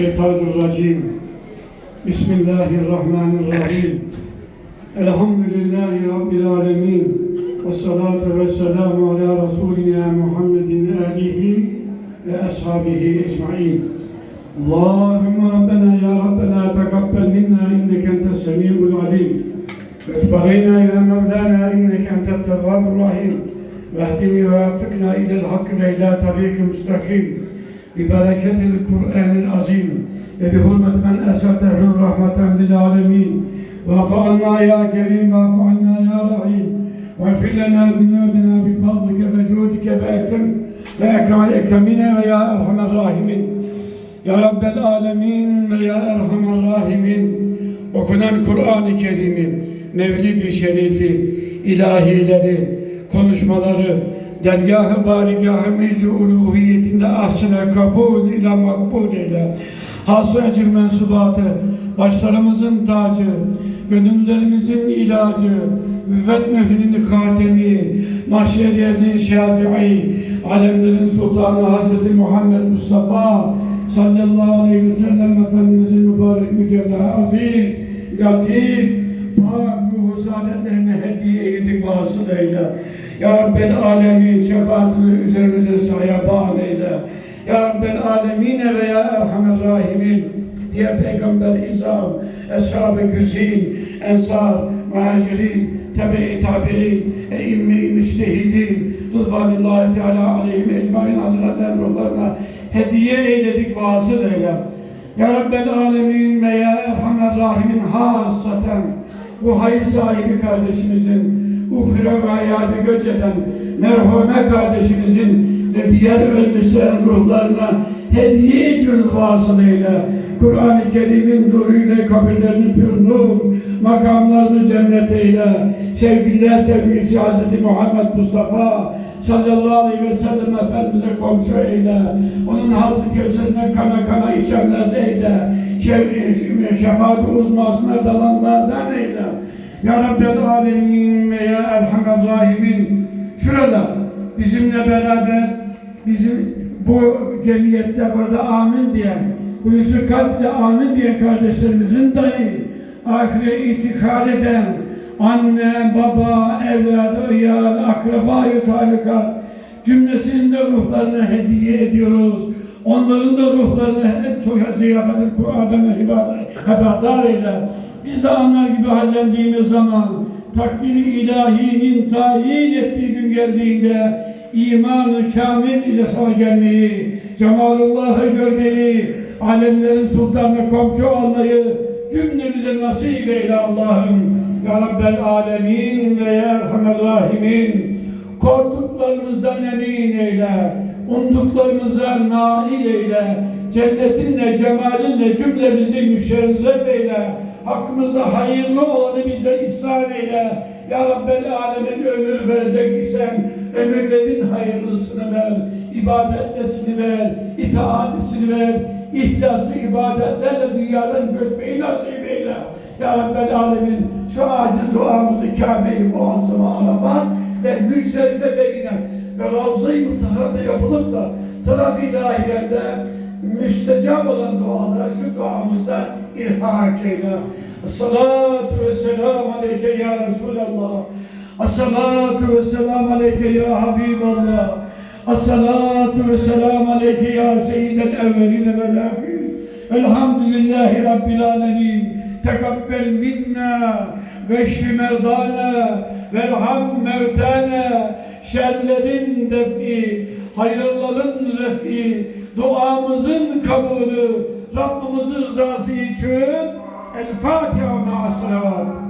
الشيطان الرجيم. بسم الله الرحمن الرحيم. الحمد لله رب العالمين والصلاة والسلام على رسولنا محمد آله وأصحابه أجمعين. اللهم ربنا يا ربنا تقبل منا إنك أنت السميع العليم. وتب علينا يا مولانا إنك أنت التواب الرحيم. واهدني ووفقنا إلى الحق وإلى طريق مستقيم. bi bereketil Kur'anil azim. Ve bi hurmet men esetehu rahmeten lil alemin. Ve ya kerim ve fa'anna ya rahim. Ve fillena dünyabina bi fadlike ve cudike ve ekrem ve ekremel ekremine ve ya erhamer rahimin. Ya Rabbel alemin ve ya erhamer rahimin. Okunan Kur'an-ı Kerim'i Mevlid-i Şerif'i ilahileri konuşmaları dergah-ı barigah-ı miz-i ahsine kabul ile makbul eyle. Hasr ecir mensubatı, başlarımızın tacı, gönüllerimizin ilacı, müvvet mührinin hatemi, mahşer yerinin şafii, alemlerin sultanı Hazreti Muhammed Mustafa sallallahu aleyhi ve sellem Efendimizin mübarek mücella aziz, latif, pak ruhu saadetlerine hediye eyledik vasıl eyle. Ya Rabbel alemin şefaatini üzerimize sayaban eyle. Ya Rabbel alemine ve ya Erhamer rahimin diğer peygamber izam, eshab-ı güzin, ensar, muhacirin, tebe-i tabi'in, eimmi-i müştehidin, Rıdvanillahi Teala aleyhim ecmain hazretlerinin ruhlarına hediye eyledik vasıl eyle. Ya Rabbel alemin ve ya Erhamer rahimin hasaten bu hayır sahibi kardeşimizin, uhre ve hayatı göç eden merhume kardeşimizin ve diğer ölmüşlerin ruhlarına hediye ediyoruz vasılıyla. Kur'an-ı Kerim'in nuruyla kabirlerini pür nur, makamlarını cennet eyle. Sevgililer sevgilisi Hz. Muhammed Mustafa sallallahu aleyhi ve sellem Efendimiz'e komşu eyle. Onun havzı kevserinden kana kana içenler eyle. Şef, şefaat uzmasına dalanlardan eyle. Ya Rabbel Alemin ve Ya Erhamer Rahimin. Şurada bizimle beraber bizim bu cemiyette burada amin diyen, bu yüzü kalple amin diyen kardeşlerimizin dahi ahire itikad eden anne, baba, evladı, iyal, akrabayı talukat cümlesinin de ruhlarına hediye ediyoruz. Onların da ruhlarını en çok ziyafetin Kur'an'dan heberdar eyle. Biz de onlar gibi hallendiğimiz zaman takdiri ilahinin tayin ettiği gün geldiğinde imanı kamil ile sana gelmeyi, cemalullah'ı görmeyi, alemlerin sultanına komşu olmayı cümlemize nasip eyle Allah'ım. Ya Rabbel Alemin ve Ya Erhamer Rahimin. Korktuklarımızdan emin eyle. Umduklarımıza nail eyle. Cennetinle, cemalinle cümlemizi müşerref eyle. Hakkımıza hayırlı olanı bize ihsan eyle. Ya Rabbel Alemin ömür verecek isen ömürlerin hayırlısını ver. ibadetlisini ver. itaatlisini ver. İhlası ibadetlerle dünyadan göçmeyi nasip eyle. Ya Rabbel Alemin şu aciz duamızı Kabe-i Muazzama Arafat ve Müzdelife'de inen ve Ravza-i Mutahara'da yapılıp da taraf-ı ilahiyende müstecab olan dualara şu duamızda ilhak eyle. Salatu ve selamu aleyke ya Resulallah. As-salatu ve selamu aleyke ya Habiballah. As-salatu ve selamu aleyke ya Seyyidel evveline vel ahirin. Elhamdülillahi Rabbil alemin. Tekabbel minna ve merdana verham mevtana şerlerin defi, hayırların refi, duamızın kabulü, Rabbimizin rızası için El Fatiha ma'as salavat.